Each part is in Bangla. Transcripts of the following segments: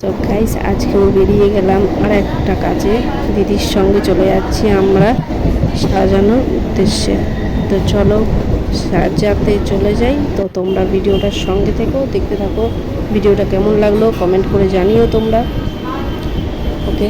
তো গাইস আজকেও বেরিয়ে গেলাম আর একটা কাজে। দিদির সঙ্গে চলে যাচ্ছি আমরা সাজানোর উদ্দেশ্যে। তো চলো, সাজাতে চলে যাই। তো তোমরা ভিডিওটার সঙ্গে থেকো, দেখতে থাকো। ভিডিওটা কেমন লাগল কমেন্ট করে জানিও তোমরা। ওকে?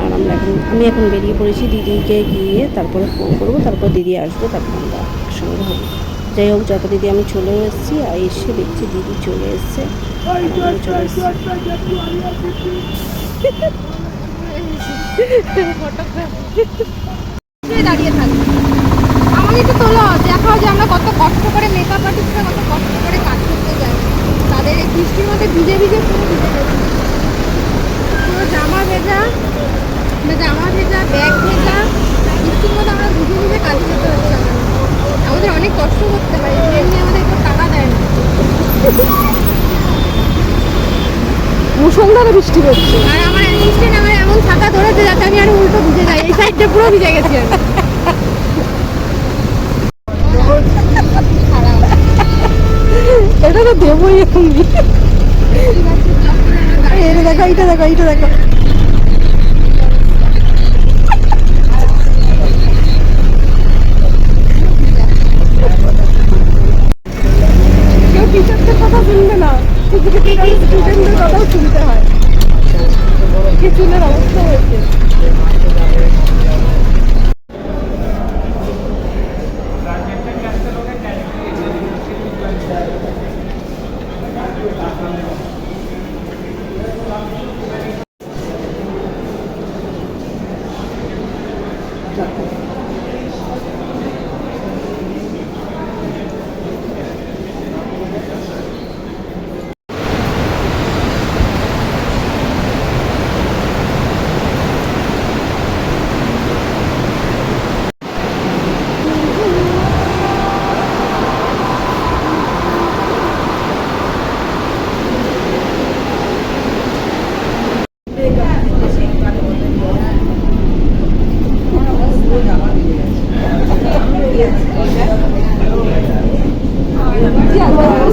আর আমরা এখন, আমি এখন বেরিয়ে পড়েছি দিদিকে গিয়ে তারপরে ফোন করব, তারপর দিদি আসবে, তারপর আমরা একসঙ্গে হব। যাই হোক, যত দিদি আমি চলেও এসেছি, আর এসে দেখছি দিদি চলে এসছে। দাঁড়িয়ে থাকবে আমাকে একটু তোলো দেখাও যে আমরা কত কষ্ট করে মেকআপ আর্টিস্টরা কত কষ্ট করে কাজ করতে যাই তাদের এই বৃষ্টির মধ্যে ভিজে ভিজে পুরো ভিজে পুরো জামা ভেজা জামা ভেজা ব্যাগ ভেজা বৃষ্টির মধ্যে আমরা ভিজে ভিজে কাজ করতে হচ্ছে আমাদের। অনেক কষ্ট করতে হয়, এমনি আমাদের টাকা দেয় না মুসলধারে বৃষ্টি হচ্ছে আর আমার অ্যাসিস্ট্যান্ট আমার এমন ছাতা ধরেছে যাতে আমি আর উল্টো ভিজে যাই। এই সাইডটা পুরো ভিজে গেছে আমি এটা তো দেবই। এখন এটা দেখো এটা দেখো এটা দেখো।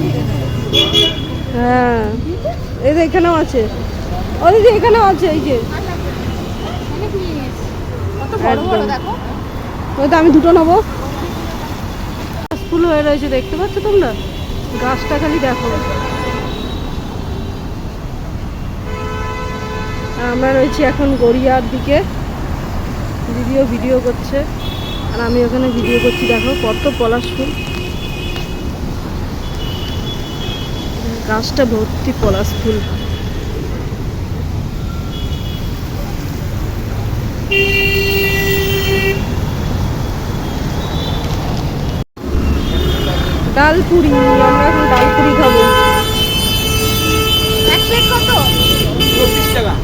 নিয়ে হ্যাঁ। এই এখানেও আছে। ও দিদি, এখানেও আছে, এই যে। ওই তো আমি দুটো নেব। ফুল হয়ে রয়েছে, দেখতে পাচ্ছ তোমরা? গাছটা খালি দেখো। আমরা রয়েছি এখন গড়িয়ার দিকে। দিদিও ভিডিও করছে। আর আমি ওখানে ভিডিও করছি দেখো কত পলাশ ফুল। গাছটা ভর্তি পলাশ ফুল। ডালপুরি আমরা এখন ডালপুরি খাব। এক প্লেট কত? চব্বিশ টাকা।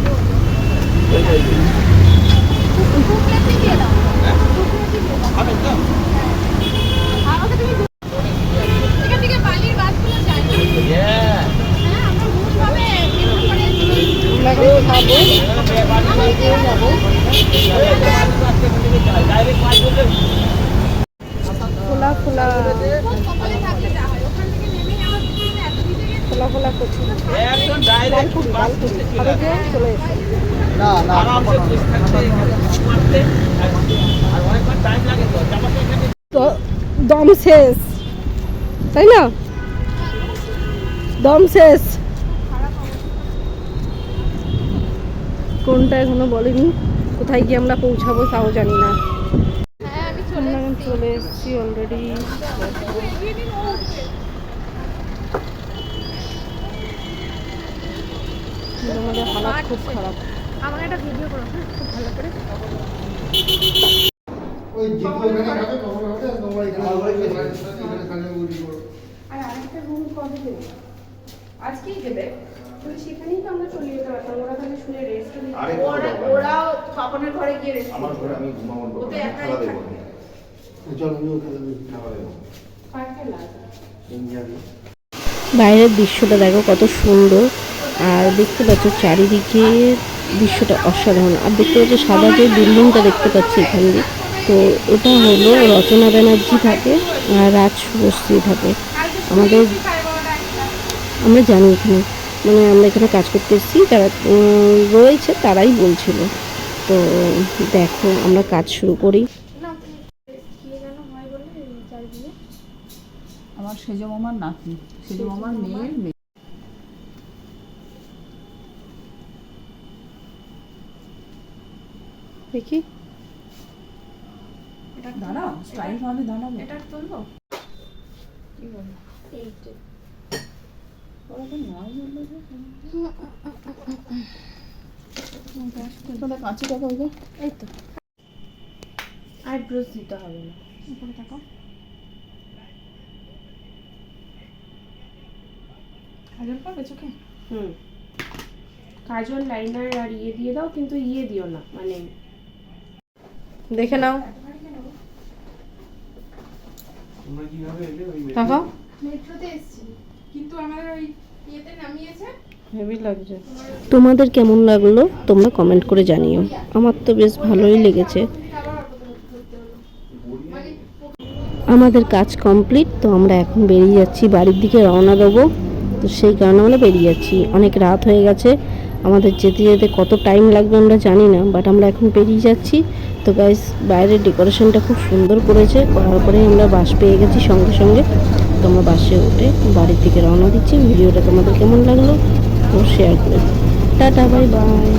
খোলা খোলা হয় খোলা খোলা যে চলে এসে দম শেষ তাই না? দম শেষ। কোনটা এখনও বলেনি? কোথায় গিয়ে আমরা পৌঁছাবো তাও জানি না। হ্যাঁ চলে এসেছি অলরেডি। আমাদের হালাত খুব খারাপ। আমাকে একটা ভিডিও করো হ্যাঁ? খুব ভালো করে। ওই যেগুলো এখানে হবে তখন হবে? আর তোমরা এখানে এখানে খালি উড়ি করো। আর আরেকটা রুম কবে দেবে? আজকেই দেবে। সেখানেই তো আমরা চলে যেতে পারতাম। ওরা তাহলে শুনে রেস্ট আরে ওরা ওরাও স্বপনের ঘরে গিয়ে রেস্ট আমার ঘরে আমি ঘুমাবো ওতে চল পার্কে লাগে বাইরের দৃশ্যটা দেখো কত সুন্দর। আর দেখতে পাচ্ছ চারিদিকে দৃশ্যটা অসাধারণ। আর দেখতে পাচ্ছি সাদা যে বিল্ডিংটা দেখতে পাচ্ছি এখানে তো এটা হলো রচনা ব্যানার্জি থাকে আর রাজ শুভশ্রী থাকে। আমাদের, আমরা জানি এখানে মানে আমরা এখানে কাজ করতে এসেছি, যারা রয়েছে তারাই বলছিল। তো দেখো, আমরা কাজ শুরু করি। আমার সেজ মামার নাতি। সেজ মামার মেয়ের মেয়ে। দেখি। দাঁড়াও স্টাইল ভাবে দাঁড়াবে। এটা তুলবো? যে কাঁচি টাকা ওই এই তো। আইব্রোজ দিতে হবে না। উপরে থাকো কাজল পাবে চোখে? হুম। কাজল লাইনার আর ইয়ে দিয়ে দাও কিন্তু ইয়ে দিও না মানে দেখে নাও। তোমরা কীভাবে এলে ওই দেখো। মেট্রোতে এসেছি। কিন্তু আমাদের ওই ইয়েতে নামিয়েছে। হেভি লাগছে। তোমাদের কেমন লাগল তোমরা কমেন্ট করে জানিও। আমার তো বেশ ভালোই লেগেছে। আমাদের কাজ কমপ্লিট তো আমরা এখন বেরিয়ে যাচ্ছি বাড়ির দিকে রওনা দেবো। তো সেই কারণে আমরা বেরিয়ে যাচ্ছি। অনেক রাত হয়ে গেছে। আমাদের যেতে যেতে কত টাইম লাগবে আমরা জানি না বাট আমরা এখন পেরিয়ে যাচ্ছি। তো গাইস বাইরের ডেকোরেশনটা খুব সুন্দর করেছে। করার পরে আমরা বাস পেয়ে গেছি সঙ্গে সঙ্গে। তো আমরা বাসে উঠে বাড়ির থেকে রওনা দিচ্ছি। ভিডিওটা তোমাদের কেমন লাগল? ও শেয়ার করে টাটা বাই বাই